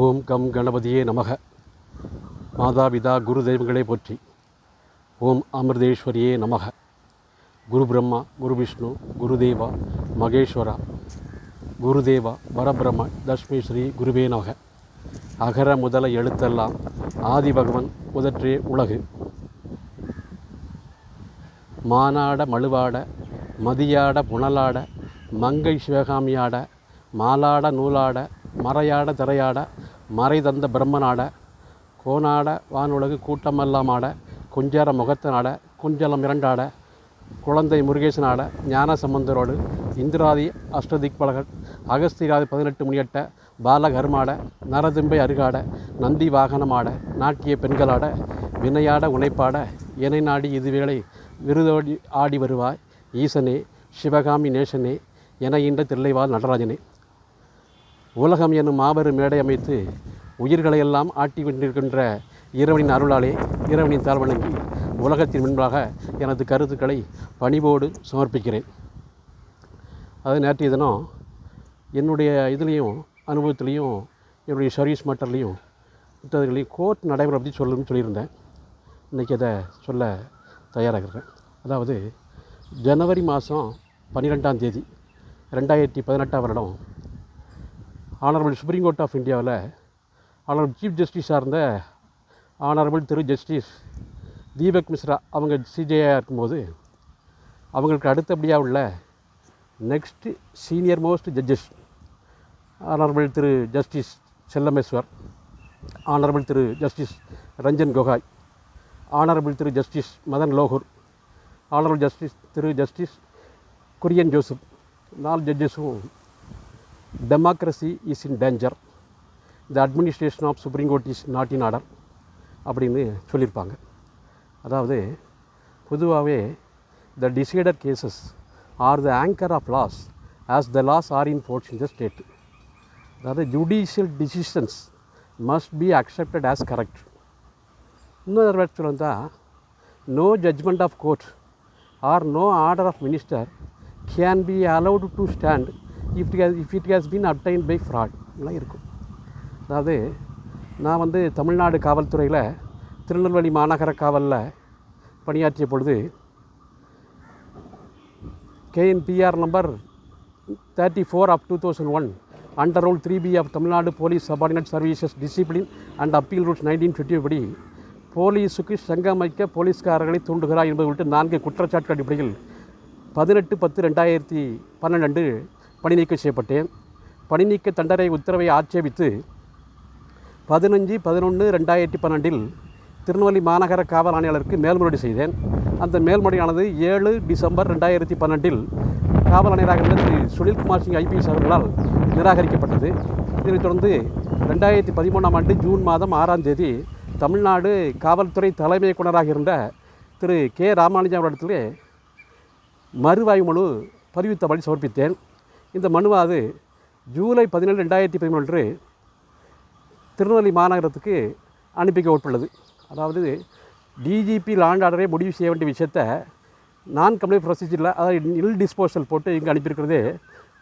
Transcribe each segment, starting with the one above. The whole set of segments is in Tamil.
ஓம் கம் கணபதியே நமக. மாதாபிதா குரு தெய்வங்களே போற்றி. ஓம் அமிர்தேஸ்வரியே நமக. குரு பிரம்மா குரு விஷ்ணு குருதேவா மகேஸ்வரா. குருதேவா பரபிரம்ம தஷ்மி ஸ்ரீ குருவே நமக. அகர முதல எழுத்தெல்லாம் ஆதி பகவன் முதற்றே உலகு. மானாட மழுவாட மதியாட புனலாட மங்கை சிவகாமியாட மாலாட நூலாட மறையாட திரையாட மறை தந்த பிரம்மனாட கோனாட வானுலகு கூட்டமெல்லாம் ஆட குஞ்சர முகத்தனாட குஞ்சலம் இரண்டாட குழந்தை முருகேசனாட ஞான சம்பந்தரோடு இந்திராதி அஷ்டதிக்பலகர் அகஸ்திராதி பதினெட்டு முனியட்ட பாலகர்மாட நரதும்பை அருகாட நந்தி வாகனமாட நாட்டிய பெண்களாட வினையாட உனைப்பாட இணை நாடி இதுவேளை விருதோடி ஆடி வருவாய் ஈசனே சிவகாமி நேசனே என இன்ற தில்லைவாள் நடராஜனே. உலகம் என்னும் மாபெரும் மேடை அமைத்து உயிர்களையெல்லாம் ஆட்டி கொண்டிருக்கின்ற இறைவனின் அருளாலே இறைவனின் தாழ் வணங்கி உலகத்தின் முன்பாக எனது கருத்துக்களை பணிவோடு சமர்ப்பிக்கிறேன். அது நேற்றைய தினம் என்னுடைய இதுலேயும் அனுபவத்துலேயும் என்னுடைய சர்வீஸ் மேட்டர்லேயும் மற்றதுகளையும் கோர்ட் நடைமுறை பற்றி சொல்லணும்னு சொல்லியிருந்தேன். இன்றைக்கி அதை சொல்ல தயாராகிறேன் அதாவது ஜனவரி மாதம் பன்னிரெண்டாம் தேதி ரெண்டாயிரத்தி பதினெட்டாம் வருடம் ஆனரபிள் சுப்ரீம் கோர்ட் ஆஃப் இந்தியாவில் ஆனரபிள் சீஃப் ஜஸ்டிஸாக இருந்த ஆனரபிள் திரு ஜஸ்டிஸ் தீபக் மிஸ்ரா அவங்க சிஜேயாக இருக்கும்போது அவங்களுக்கு அடுத்தபடியாக உள்ள next senior most judges honourable Thiru justice Chelameswar honourable Thiru justice Ranjan Gogoi honourable Thiru justice Madan Lokur honourable justice Thiru justice Kurian Joseph நாலு ஜட்ஜஸும் democracy is in danger the administration of supreme court is not in order அப்படின்னு சொல்லியிருப்பாங்க. அதாவது பொதுவாகவே the decided cases are the anchor of laws as the laws are in force in the state அதாவது judicial decisions must be accepted as correct இன்னொரு வேர்ட்ஸில் வந்தால் no judgment of court or no order of minister can be allowed to stand if it if it has been obtained by fraud எல்லாம் இருக்கும். அதாவது நான் வந்து தமிழ்நாடு காவல்துறையில் திருநெல்வேலி மாநகர காவலில் பணியாற்றிய பொழுது KNPR number thirty four of two thousand one under rule three B of Tamil Nadu police subordinate services discipline and appeal rules nineteen fifty படி போலீஸுக்கு சங்கமைக்க போலீஸ்காரர்களை தூண்டுகிறார் என்பது உள்ளிட்ட நான்கு குற்றச்சாட்டு அடிப்படையில் பதினெட்டு பத்து ரெண்டாயிரத்தி பன்னெண்டு பணி நீக்கம் செய்யப்பட்டேன் பணி நீக்க தண்டனை உத்தரவை ஆட்சேபித்து பதினஞ்சு பதினொன்று ரெண்டாயிரத்தி பன்னெண்டில் திருநெல்வேலி மாநகர காவல் ஆணையாளருக்கு மேல்முறையீடு செய்தேன். அந்த மேல்முறையானது ஏழு டிசம்பர் ரெண்டாயிரத்தி பன்னெண்டில் காவல் ஆணையராக இருந்த திரு சுனில்குமார் சிங் ஐபிஎஸ் அவர்களால் நிராகரிக்கப்பட்டது. இதனைத் தொடர்ந்து ரெண்டாயிரத்தி பதிமூணாம் ஆண்டு ஜூன் மாதம் ஆறாம் தேதி தமிழ்நாடு காவல்துறை தலைமை இயக்குநராக இருந்த திரு கே ராமானுஜம் அவரிடத்திலே மறுவாய்வு மனு பதிவித்தபடி சமர்ப்பித்தேன். இந்த மனுவாது ஜூலை பதினேழு ரெண்டாயிரத்தி பதிமூன்று திருநெல்வேலி மாநகரத்துக்கு அனுப்பிக்கப்பட்டுள்ளது அதாவது டிஜிபி லாண்ட் ஆர்டரை முடிவு செய்ய வேண்டிய விஷயத்தை நான் கம்ப்ளைண்ட் ப்ரொசீஜரில் அதாவது இல் டிஸ்போசல் போட்டு இங்கே அனுப்பியிருக்கிறது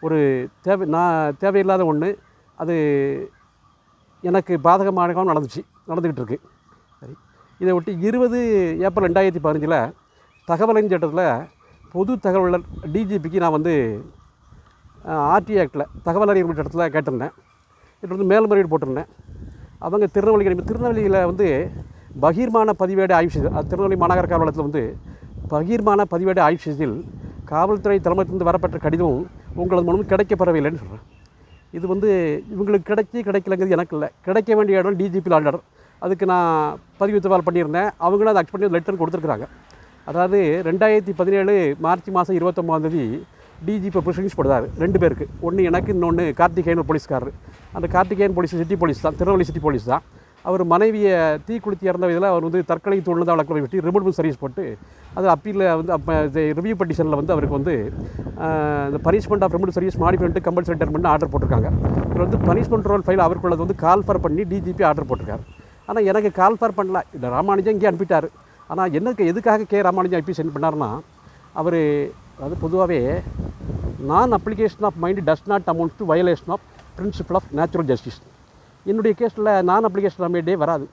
ஒரு தேவை நான் தேவையில்லாத ஒன்று அது எனக்கு பாதகமானவும் நடந்துச்சு நடந்துக்கிட்டு இருக்கு. சரி. இதை ஒட்டி இருபது ஏப்ரல் ரெண்டாயிரத்தி பதினஞ்சில் தகவலின் சட்டத்தில் பொது தகவலர் டிஜிபிக்கு நான் வந்து ஆர்டி ஆக்டில் தகவல் அறிவு இடத்துல கேட்டிருந்தேன். இது வந்து மேல்முறையீடு போட்டிருந்தேன். அவங்க திருநெல்வேலி திருநெல்வேலியில் வந்து பகிர்மான பதிவேடு ஆய்வு செய்து திருநெல்வேலி மாநகர காவலத்தில் வந்து பகிர்மான பதிவேடு ஆய்வு செய்ததில் காவல்துறை தலைமையிலிருந்து வரப்பட்ட கடிதம் உங்களது மூலம் கிடைக்கப்பெறவில்லைன்னு சொல்கிறேன் இது வந்து இவங்களுக்கு கிடைச்சி கிடைக்கலங்கிறது எனக்கு இல்லை. கிடைக்க வேண்டிய இடம் டிஜிபி ஆர்டர் அதுக்கு நான் பதிவு தபால் பண்ணியிருந்தேன். அவங்களும் அதை அக்செப்ட் பண்ணி லெட்டர் கொடுத்துருக்குறாங்க. அதாவது ரெண்டாயிரத்தி பதினேழு மார்ச் மாதம் இருபத்தொம்போதாந்தேதி டிஜிபி ப்ரொசீடிங்ஸ் போடுறாரு ரெண்டு பேருக்கு. ஒன்று எனக்கு இன்னொன்று கார்த்திகேயன் போலீஸ்காரர். அந்த கார்த்திகேயன் போலீஸ் சிட்டி போலீஸ் தான் திருநெல்வேலி சிட்டி போலீஸ் தான். அவர் மனைவியை தீ குளித்து இறந்த இதில் அவர் வந்து தற்கொலை தூழ்ந்து வழக்கு வெட்டி ரிமூவல் சர்வீஸ் போட்டு அது அப்பீலில் வந்து அப்போ ரிவ்யூ பெட்டிஷனில் வந்து அவருக்கு வந்து இந்த பனிஷ்மெண்ட் ஆஃப் ரிமூவல் சர்வீஸ் மாடி பண்ணிட்டு கம்பல்சரி ரிட்டர்மெண்ட் ஆர்டர் போட்டிருக்காங்க. இதில் வந்து பனிஷ்மெண்ட் ரோல் ஃபைல் அவருக்குள்ளது வந்து கால்ஃபர் பண்ணி டிஜிபி ஆர்டர் போட்டிருக்காரு. ஆனால் எனக்கு கால்ஃபர் பண்ணல. இந்த ராமானுஜம் இங்கே அனுப்பிட்டார். ஆனால் என்னக்கு எதுக்காக கே ராமானுஜம் ஐபி சென்ட் பண்ணார்னா அவர் அது பொதுவாகவே non application of mind does not amount to violation of principle of natural justice என்னுடைய கேஸில் நான் அப்ளிகேஷன் அமேண்டே வராது.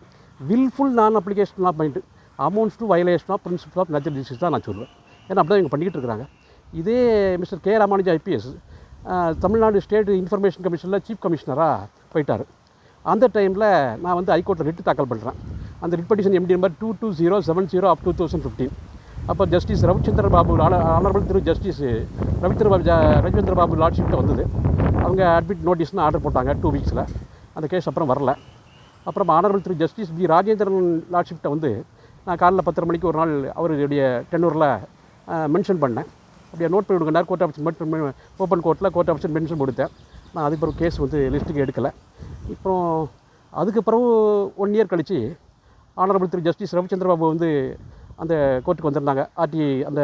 Wilful non application of mind amounts to violation of principle of natural justice தான் நான் சொல்லுவேன் ஏன்னா அப்படி தான் இவங்க பண்ணிக்கிட்டு இருக்கிறாங்க. இதே mister K Ramanuja IPS Tamil Nadu state information கமிஷனில் chief கமிஷனராக போயிட்டார். அந்த டைமில் நான் வந்து ஹைகோர்ட்டில் ரிட்டு தாக்கல் பண்ணுறேன் அந்த writ petition MD number two two zero seven zero of two thousand fifteen அப்போ justice Ravichandra Babu honourable Thiru justice Ravichandra Babu ஜ- ரவிச்சந்திர பாபு லார்ட்ஷிப்ட்ட வந்தது. அவங்க அட்மிட் நோட்டீஸ்னு ஆர்டர் போட்டாங்க டூ வீக்ஸில் அந்த கேஸ் அப்புறம் வரல. அப்புறம் honourable Thiru justice P Rajendran லார்ட்ஷிப்ட்ட வந்து நான் காலைல பத்தரை மணிக்கு ஒரு நாள் அவருடைய டென்னூரில் மென்ஷன் பண்ணேன். அப்படியே நோட் பண்ணி கொடுங்க கோர்ட் ஆஃபீஸ் மட்டும் ஓப்பன் கோர்ட்டில் கோர்ட் ஆப்ஷன் மென்ஷன் கொடுத்தேன். நான் அதுக்கு பிறகு கேஸ் வந்து லிஸ்ட்டுக்கு எடுக்கலை. இப்போ அதுக்கு பிறகு ஒன் இயர் கழித்து ஆனரபிள் திரு ஜஸ்டிஸ் ரவிச்சந்திர பாபு வந்து அந்த கோர்ட்டுக்கு வந்திருந்தாங்க. ஆர்டி அந்த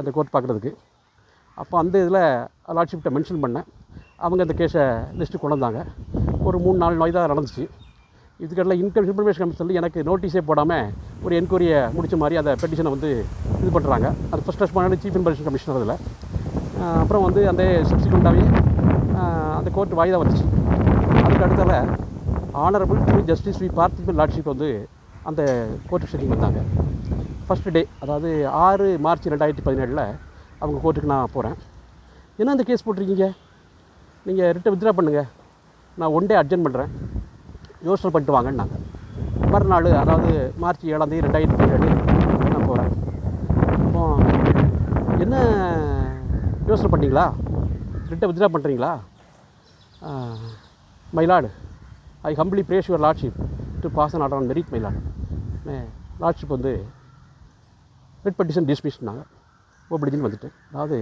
அந்த கோர்ட் பார்க்குறதுக்கு. அப்போ அந்த இதில் லார்ட்ஷிப்ட்ட மென்ஷன் பண்ணேன். அவங்க அந்த கேஸை லிஸ்ட்டு கொண்டு வந்தாங்க. ஒரு மூணு நாலு நோய் தான் நடந்துச்சு. இதுக்கெல்லாம் இன்கம் இன்ஃபர்மேஷன் கமிஷனில் எனக்கு நோட்டீஸே போடாமல் ஒரு என்கொயரியை முடித்த மாதிரி அந்த பெட்டிஷனை வந்து இது பண்ணுறாங்க. அது first respondent chief information commissioner அதில் அப்புறம் வந்து அந்த சப்சிக்வெண்ட்டாகவே அந்த கோர்ட் வாய்தா வந்துச்சு. அதுக்கு அடுத்தால honourable Thiru justice V Parthiban lordship வந்து அந்த கோர்ட்டு செட்டிங் வந்தாங்க. ஃபஸ்ட் டே அதாவது ஆறு மார்ச் ரெண்டாயிரத்தி பதினேழில் அவங்க கோர்ட்டுக்கு நான் போகிறேன் என்ன அந்த கேஸ் போட்டிருக்கீங்க? நீங்கள் ரிட்டை வித்ரா பண்ணுங்கள் நான் ஒன் டே அர்ஜென்ட் பண்ணுறேன் யோசனை பண்ணிட்டு வாங்கன்னாங்க மறுநாள் அதாவது மார்ச் ஏழாந்தேதி ரெண்டாயிரத்தி பதினேழு நான் போகிறேன் அப்போ என்ன யோசனை பண்ணிங்களா? ரிட்டை வித்ரா பண்ணுறீங்களா my lord. I humbly pray your lordship to pass an order on merit my lord. Lordship வந்து ரெட் பெட்டிஷன் டிஸ்மிஸ்னாங்க ஓபிடிஜின்னு வந்துட்டேன் அதாவது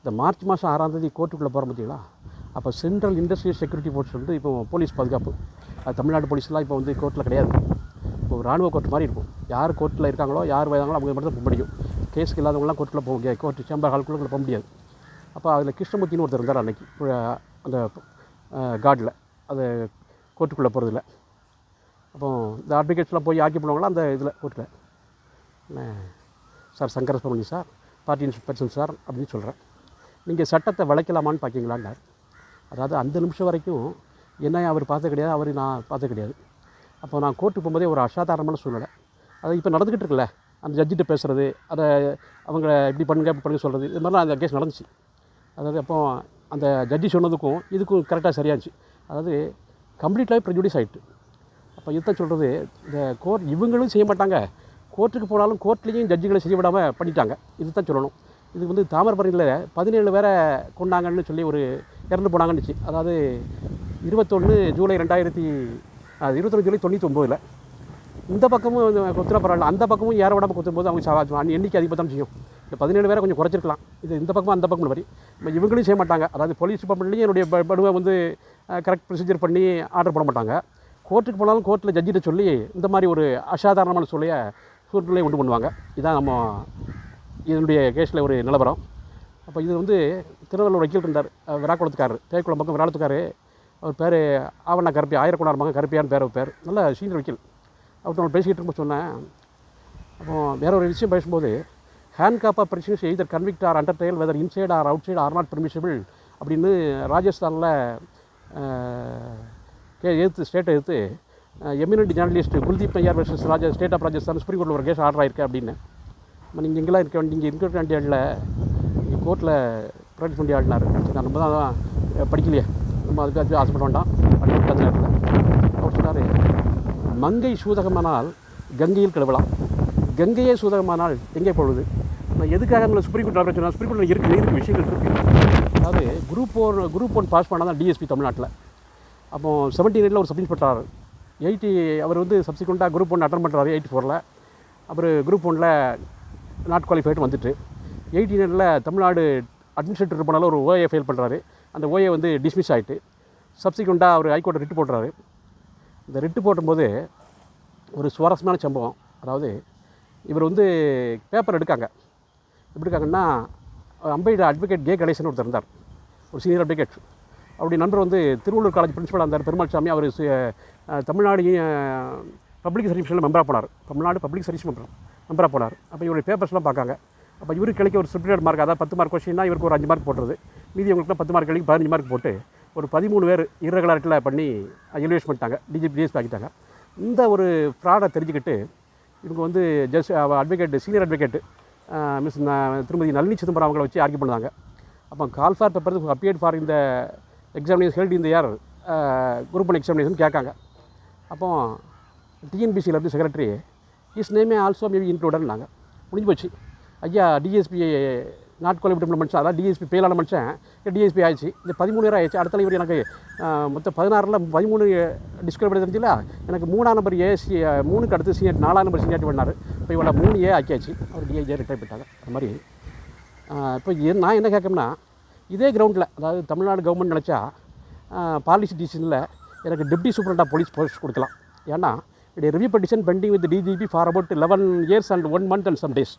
இந்த மார்ச் மாதம் ஆறாம் தேதி கோர்ட்டுக்குள்ளே போகிற பார்த்தீங்களா அப்போ சென்ட்ரல் இண்டஸ்ட்ரியல் செக்யூரிட்டி ஃபோர்ஸ் வந்து இப்போ போலீஸ் பாதுகாப்பு அது தமிழ்நாடு போலீஸ்லாம் இப்போ வந்து கோர்ட்டில் கிடையாது. இப்போ ராணுவ கோர்ட் மாதிரி இருக்கும். யார் கோர்ட்டில் இருக்காங்களோ யார் வயதாங்களோ அவங்க மட்டும் தான் போக முடியும். கேஸுக்கு இல்லாதவங்களாம் கோர்ட்டில் போக முடியாது. கோர்ட்டு சேம்பர் ஹால்குள்ளே போக முடியாது. அப்போ அதில் கிருஷ்ணமூர்த்தின்னு ஒருத்தர் இருந்தார் அன்னைக்கு. அந்த கார்டில். அது கோர்ட்டுக்குள்ளே போகிறதில்ல அப்போ இந்த அட்வொகேட்ஸ்லாம் போய் ஆக்கி பண்ணுவாங்களா அந்த இதில் கோர்ட்டில் என்ன? Sir Sankara sir party person sir அப்படின்னு சொல்கிறேன் நீங்கள் சட்டத்தை வளைக்கலாமான்னு பார்க்கிங்களான்னார் அதாவது அந்த நிமிஷம் வரைக்கும் என்ன அவர் பார்த்தது கிடையாது அவர் நான் பார்த்தது கிடையாது. அப்போ நான் கோர்ட்டு போகும்போதே ஒரு அசாதாரணமான சூழ்நிலை. அது இப்போ நடந்துக்கிட்டு இருக்குல்ல அந்த ஜட்ஜிட்ட பேசுகிறது அதை அவங்கள இப்படி பண்ணுங்க இப்படி பண்ணுங்க சொல்கிறது இது மாதிரிலாம் அந்த கேஸ் நடந்துச்சு. அதாவது அப்போ அந்த ஜட்ஜி சொன்னதுக்கும் இதுக்கும் கரெக்டாக சரியாச்சு. அதாவது கம்ப்ளீட்டாகவே ப்ரெஜுடிஸ் ஆகிட்டு அப்போ இதுதான் சொல்கிறது இந்த கோர்ட் இவங்களும் செய்ய மாட்டாங்க கோர்ட்டுக்கு போனாலும் கோர்ட்லேயும் ஜட்ஜுகளை செய்ய விடாமல் பண்ணிட்டாங்க. இதுதான் சொல்லணும். இது வந்து தாமிரபரணியில் பதினேழு பேரை கொண்டாங்கன்னு சொல்லி ஒரு இறந்து போனாங்கன்னுச்சு அதாவது இருபத்தொன்று ஜூலை ரெண்டாயிரத்தி அது இருபத்தொன்று ஜூலை தொண்ணூற்றி ஒம்போதில் இந்த பக்கமும் கொத்துனா பரவாயில்ல. அந்த பக்கமும் ஏற விடாமல் கொத்தும்போது அவங்க சா- எண்ணிக்கை அதிகமாக தான் செய்யும். இந்த பதினேழு பேரை கொஞ்சம் குறைச்சிருக்கலாம். இது இந்த பக்கமும் அந்த பக்கம் வரி இவங்களும் செய்ய மாட்டாங்க. அதாவது போலீஸ் டிபார்ட்மெண்ட்லேயும் என்னுடைய படுவை வந்து கரெக்ட் ப்ரொசீஜர் பண்ணி ஆர்டர் போட மாட்டாங்க. கோர்ட்டுக்கு போனாலும் கோர்ட்டில் ஜட்ஜிட்ட சொல்லி இந்த மாதிரி ஒரு அசாதாரணமான சூழ்நிலைய சூழ்நிலையை உண்டு பண்ணுவாங்க. இதுதான் நம்ம இதனுடைய கேஸில் ஒரு நிலவரம். அப்போ இது வந்து திருவள்ளூர் வக்கீல் இருந்தார். விராக்குளத்துக்காரர் தேக்குளம் பக்கம் விராளத்துக்காரு அவர் பேர் ஆவண்ணா கருப்பி ஆயிரக்குணார் மகன் கருப்பியான்னு பேர் பேர். நல்ல சீனியர் வக்கீல். அவர்கிட்ட நம்ம பேசிக்கிட்டு இருக்கும்போது சொன்னேன். அப்போ வேற ஒரு விஷயம் பேசும்போது ஹேண்ட் காப்பா பிரச்சனை either convict or under trial whether inside or outside or not permissible அப்படின்னு ராஜஸ்தானில் கே எதிர்த்து ஸ்டேட்டை எதிர்த்து eminent journalist Kuldip Nayyar versus Raja state of Rajasthan supreme கோர்ட்டில் ஒரு கேஸ் ஆர்டர் ஆயிருக்கு அப்படின்னு. நம்ம நீங்கள் இங்கெல்லாம் இருக்க வேண்டிய இங்கே இருக்க வேண்டிய ஆளில் இங்கே கோர்ட்டில் ப்ராக்டிஸ் பண்ணி ஆடினார் நான் நம்ம தான் படிக்கலையே. நம்ம அதுக்கு ஆசைப்பட வேண்டாம். படிக்க நேரத்தில். அவர் சொன்னார் மங்கை சூதகமானால் கங்கையில் கழுவலாம் கங்கையே சூதகமானால் எங்கே பொழுது? நான் எதுக்காக நம்மளை சுப்ரீம் கோர்ட் ஆர்டர் சொன்னால் சுப்ரீம் கோர்ட்டில் இருக்கு இருக்கு விஷயங்கள் இருக்குது அதாவது group one group one pass பண்ணால் தான் டிஎஸ்பி தமிழ்நாட்டில். அப்போ செவன்டி நைனில் ஒரு சப் இன்ஸ்பெக்டர் எயிட்டி அவர் வந்து சப்சிக்வெண்ட்டாக குரூப் ஒன் அட்டன் பண்ணுறாரு எயிட்டி ஃபோரில் அப்புறம் குரூப் ஒனில் நாட் குவாலிஃபைடு வந்துட்டு. எயிட்டி நைனில் தமிழ்நாடு அட்மினிஸ்ட்ரேட்டர் போனாலும் ஒரு ஓஏ ஃபைல் பண்ணுறாரு அந்த ஓஏ வந்து டிஸ்மிஸ் ஆகிட்டு சப்சிக்வெண்ட்டாக அவர் ஹைகோர்ட்டை ரிட்டு போட்டுறாரு இந்த ரிட்டு போடும்போது ஒரு சுவாரஸ்யமான சம்பவம். அதாவது இவர் வந்து பேப்பர் எடுக்காங்க. எப்படி இருக்காங்கன்னா அம்பைடு அட்வொகேட் கே கணேசன் ஒருத்தர் இருந்தார். ஒரு சீனியர் அட்வொகேட் அவருடைய நண்பர் வந்து திருவள்ளூர் காலேஜ் பிரின்சிபலாக இருந்தார். பெருமாள் சாமி அவர் தமிழ்நாடு பப்ளிக் சர்வீஸில் மெம்பராக போனார். தமிழ்நாடு பப்ளிக் சர்வீஸ் மெம்பர் மெம்பராக போனார். அப்போ இவருடைய பேப்பர்ஸ்லாம் பார்க்காங்க. அப்போ இவருக்கு கிடைக்க ஒரு சுப்ரீட் மார்க் அதாவது பத்து மார்க் கொஸ்டின்னா இவருக்கு ஒரு அஞ்சு மார்க் போட்டுறது மீதி இவங்களுக்குலாம் பத்து மார்க் கிடைக்கும் பதினஞ்சு மார்க் போட்டு ஒரு பதிமூணு பேர் இரகுலாரிட்டியில் பண்ணி எலிவேஷ் பண்ணிட்டாங்க. டிஜிபி டிஎஸ்பி ஆக்கிட்டாங்க. இந்த ஒரு ஃப்ராடை தெரிஞ்சுக்கிட்டு இவங்க வந்து just advocate senior advocate miss Thirumathi Nalini Chidambaram அவங்கள வச்சு ஆர்கியூ பண்ணாங்க அப்போ call for paper appeared for இந்த எக்ஸாமினேஷன் ஹெல்ட் இந்த இயர் குரூப் ஒன் எக்ஸாமினேஷன் கேட்காங்க. அப்போ டிஎன்பிசியில் இருந்து secretary is name also maybe இன்க்ளூடட்னாங்க முடிஞ்சு போச்சு ஐயா டிஎஸ்பி நாட் குவாலிஃபைட் மனுஷன் அதான் டிஎஸ்பி பெயிலான மனுஷன் டிஎஸ்பி ஆயிடுச்சு. இந்த பதிமூணு பேர் ஆயிடுச்சு. அடுத்த இவர் எனக்கு மொத்தம் பதினாறில் பதிமூணு டிஸ்குவாலிஃபை தெரிஞ்சில எனக்கு மூணாம் நம்பர் ஏசி மூணுக்கு அடுத்து சீனியர் நாலாம் நம்பர் சீனியாரிட்டி பண்ணார். இப்போ இவ்வளோ மூணு ஏ ஆக்கியாச்சு. அவர் டிஐஜே ரிட்டையர் பண்ணிட்டாங்க அது மாதிரி. இப்போ நான் என்ன கேட்கணும்னா இதே கிரவுண்டில் அதாவது தமிழ்நாடு கவர்மெண்ட் நினச்சா பாலிசி டிசிஷனில் எனக்கு டிப்டி சூப்பரண்டாக போலீஸ் போஸ்ட் கொடுக்கலாம். ஏன்னா என்னுடைய review petition pending with DGP for about eleven years and one month and some days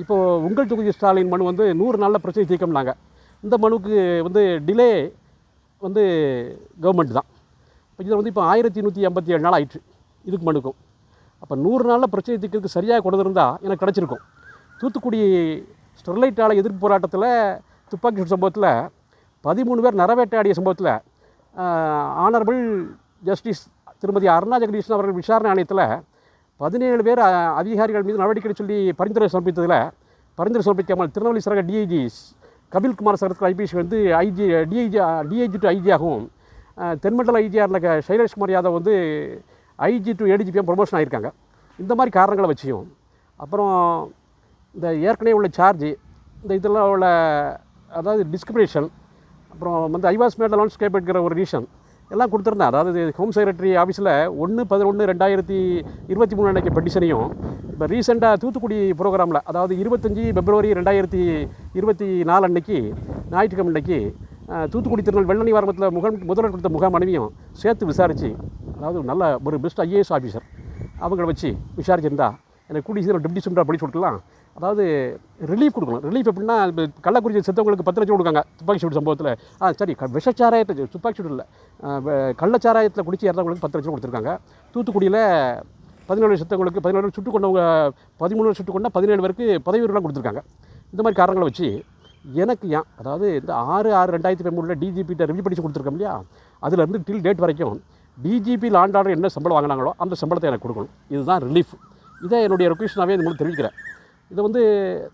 இப்போது உங்கள் தொகுதி ஸ்டாலின் மனு வந்து நூறு நாளில் பிரச்சனை தீர்க்கம்னாங்க. இந்த மனுவுக்கு வந்து டிலே வந்து கவர்மெண்ட் தான். இப்போ இதில் வந்து இப்போ ஆயிரத்தி நூற்றி எண்பத்தி ஏழு நாள் ஆயிடுச்சு இதுக்கு மனுக்கும். அப்போ நூறு நாளில் பிரச்சனை தீர்க்கிறதுக்கு சரியாக கொண்டு எனக்கு கிடச்சிருக்கும். தூத்துக்குடி ஸ்டெர்லைட் ஆலை எதிர்ப்பு போராட்டத்தில் துப்பாக்கி சூடு சம்பவத்தில் பதிமூணு பேர் நரவேட்டையாடிய சம்பவத்தில் ஆனரபிள் ஜஸ்டிஸ் திருமதி அருணா ஜெகதீஷன் அவர்கள் விசாரணை ஆணையத்தில் பதினேழு பேர் அதிகாரிகள் மீது நடவடிக்கை சொல்லி பரிந்துரை சமர்ப்பித்ததில் பரிந்துரை சமர்ப்பிக்காமல் திருநெல்வேலி சரக டிஐஜி கபில்குமார் சரத்துக்கு ஐபிஎஸ் வந்து ஐஜி டிஐஜி டிஐஜி டு ஐஜியாகவும் தென்மண்டல ஐஜியாக இருந்த சைலேஷ்குமார் யாதவ் வந்து ஐஜி டு ஏடிஜிபியாக ப்ரொமோஷன் ஆகியிருக்காங்க இந்த மாதிரி காரணங்களை வச்சியும் அப்புறம் இந்த ஏற்கனவே உள்ள சார்ஜ் இந்த இதெல்லாம் உள்ள அதாவது டிஸ்கிரிமினேஷன் அப்புறம் வந்து ஐவாஸ் மேட் அலௌன்ஸ் கேட்கிற ஒரு ரீசன் எல்லாம் கொடுத்துருந்தேன் அதாவது ஹோம் செக்ரட்டரி ஆஃபீஸில் ஒன்று பதினொன்று ரெண்டாயிரத்தி இருபத்தி மூணு அன்னைக்கு பெட்டிஷனையும் இப்போ ரீசெண்டாக தூத்துக்குடி ப்ரோக்ராமில் அதாவது இருபத்தஞ்சி பிப்ரவரி ரெண்டாயிரத்தி இருபத்தி நாலு அன்னைக்கு ஞாயிற்றுக்கிழமை அன்னைக்கு தூத்துக்குடி திருநெல் வெள்ளணி வாரத்தில் முகம் முதல்வர் கொடுத்த முகாம் மனைவியும் சேர்த்து விசாரித்து அதாவது நல்ல ஒரு பெஸ்ட் ஐஏஎஸ் ஆஃபீஸர் அவங்கள வச்சு விசாரிச்சிருந்தா எனக்கு கூடி சீக்கிரம் டெப்டி சுண்டா படிச்சு கொடுக்கலாம். அதாவது ரிலீஃப் கொடுக்கணும். ரிலீஃப் எப்படின்னா இப்போ கள்ளக்குறிச்சி செத்தவங்களுக்கு பத்து லட்சம் கொடுக்காங்க துப்பாக்கி சூடு சம்பவத்தில். ஆ சரி க- விஷச்சாராயத்தை துப்பாக்கி சூடு இல்லை. கள்ளச்சாராயத்தில் குடிச்சு இறந்தவங்களுக்கு பத்து லட்சம் கொடுத்துருக்காங்க. தூத்துக்குடியில் பதினேழு செத்தவங்களுக்கு பதினேழு சுட்டு கொண்டவங்க பதிமூணு சுட்டு கொண்டா பதினேழு பேருக்கு பதவி உயர்வுலாம் கொடுத்துருக்காங்க. இந்த மாதிரி காரணங்களை வச்சு எனக்கு ஏன் அதாவது இந்த ஆறு ஆறு ரெண்டாயிரத்தி பதிமூணில் டிஜிபிட்ட ரிவ்யூ படித்து கொடுத்துருக்கோம் இல்லையா? அதுலேருந்து டில் டேட் வரைக்கும் டிஜிபி லாண்ட் என்ன சம்பளம் வாங்கினாங்களோ அந்த சம்பளத்தை எனக்கு கொடுக்கணும். இதுதான் ரிலீஃப் இதை என்னுடைய ரெக்வஸ்டனாகவே இது மூலம் தெரிவிக்கிறேன். இதை வந்து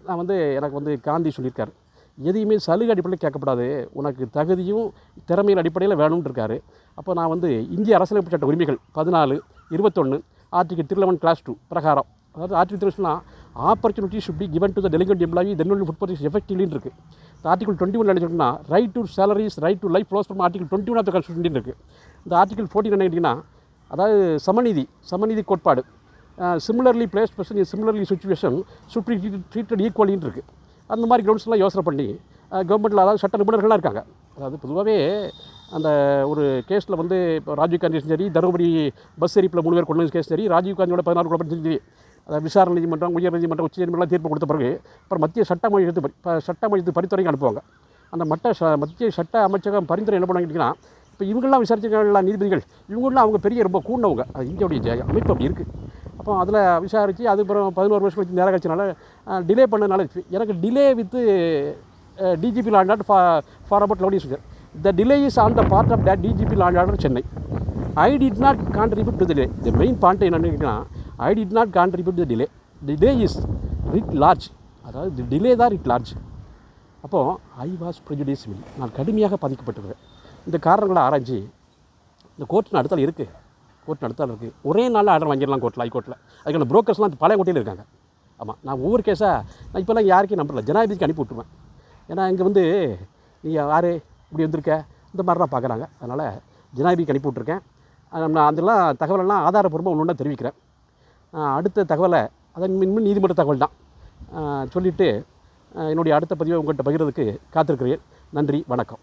நான் வந்து எனக்கு வந்து காந்தி சொல்லியிருக்காரு. எதையுமே சலுகை அடிப்படையில் கேட்கப்படாது. உனக்கு தகுதியும் திறமையின் அடிப்படையில் வேணும்னு இருக்காரு. அப்போ நான் வந்து இந்திய அரசியலமைப்பு சட்ட உரிமைகள் பதினாலு இருபத்தொன்று article three eleven clause two பிரகாரம். அதாவது article three opportunity should be given to the delinquent employee தென்னொழி food purchase எஃபெக்டிவ்லின்னு இருக்குது இந்த ஆர்டிகல் டுவெண்ட்டி ஒன் நினைச்சோம்னா right to salaries right to life flows from article twenty one of the constitution இருக்குது இந்த ஆர்டிகல் ஃபோர்ட்டின் என்ன கேட்டிங்கன்னா அதாவது சமநீதி சமநீதி கோட்பாடு. Similarly place person similarly situation should be treated ஈக்குவலின்னு இருக்குது அந்த மாதிரி கிரவுண்ட்ஸ்லாம் யோசனை பண்ணி கவர்மெண்ட்டில் அதாவது சட்ட நிபுணர்கள்லாம் இருக்காங்க. அதாவது பொதுவாகவே அந்த ஒரு கேஸில் வந்து இப்போ ராஜீவ் காந்தியும் சரி தருமபுரி பஸ் எரிப்பில் மூணு பேர் கொண்டு கேஸ் சரி ராஜீவ் காந்தியோட பதினாறு குழப்பம் சரி அதாவது விசாரணை நீதிமன்றம் உயர் நீதிமன்றம் உச்ச நீதிமன்றம் தீர்ப்பு கொடுத்த பிறகு அப்புறம் மத்திய சட்ட அமைச்சத்து சட்ட அமைச்சத்து பரிந்துரைக்கு அனுப்புவாங்க. அந்த மட்ட மத்திய சட்ட அமைச்சகம் பரிந்துரை என்ன பண்ணாங்க இப்போ இவங்கெல்லாம் விசாரிச்சிருக்காங்களா நீதிபதிகள்? இவங்களாம் அவங்க பெரிய ரொம்ப கூண்டவங்க அது இந்தியாவுடைய அமைப்பு அப்படி இருக்குது அப்போ அதில் விசாரித்து அதுக்கப்புறம் பதினோரு வருஷம் கழிச்சு நேரம் கழிச்சனால டிலே பண்ணதுனால எனக்கு delay with DGP law and order for for about love years the delay is on the part of the DGP law and order Chennai I did not contribute to delay the main point என்னன்னு கேட்டிங்கன்னா I did not contribute the delay delay is writ large அதாவது டிலே தான் ரிட் லார்ஜ் அப்போது ஐ வாஸ் ப்ரெஜுடிஸ் நான் கடுமையாக பாதிக்கப்பட்டிருக்கிறேன் இந்த காரணங்களை ஆராய்ச்சி இந்த கோர்ட் நடத்தல் இருக்குது கோர்ட் நடத்தால் இருக்குது ஒரே நாளில் ஆர்டர் வாங்கிடலாம் கோர்ட்டில் ஹைகோர்ட்டில் அதுக்கான புரோக்கர்ஸ்லாம் பழைய கோட்டையில் இருக்காங்க. ஆமாம் நான் ஒவ்வொரு கேஸாக நான் இப்போல்லாம் யாருக்கும் நம்பல ஜனாதிபதிக்கு அனுப்பி விட்டுருவேன். ஏன்னா இங்கே வந்து நீ யார்? இப்படி வந்திருக்க? இந்த மாதிரிலாம் பார்க்குறாங்க அதனால் ஜனாதிபதிக்கு அனுப்பி விட்ருக்கேன் நான் அதெல்லாம் தகவலெல்லாம் ஆதாரப்பூர்வமாக ஒன்று ஒன்றா தெரிவிக்கிறேன். அடுத்த தகவலை அதன் இன்னும் நீதிமன்ற தகவல் தான். சொல்லிவிட்டு என்னுடைய அடுத்த பதிவை உங்கள்கிட்ட பகிர்றதுக்கு காத்திருக்கிறேன். நன்றி வணக்கம்.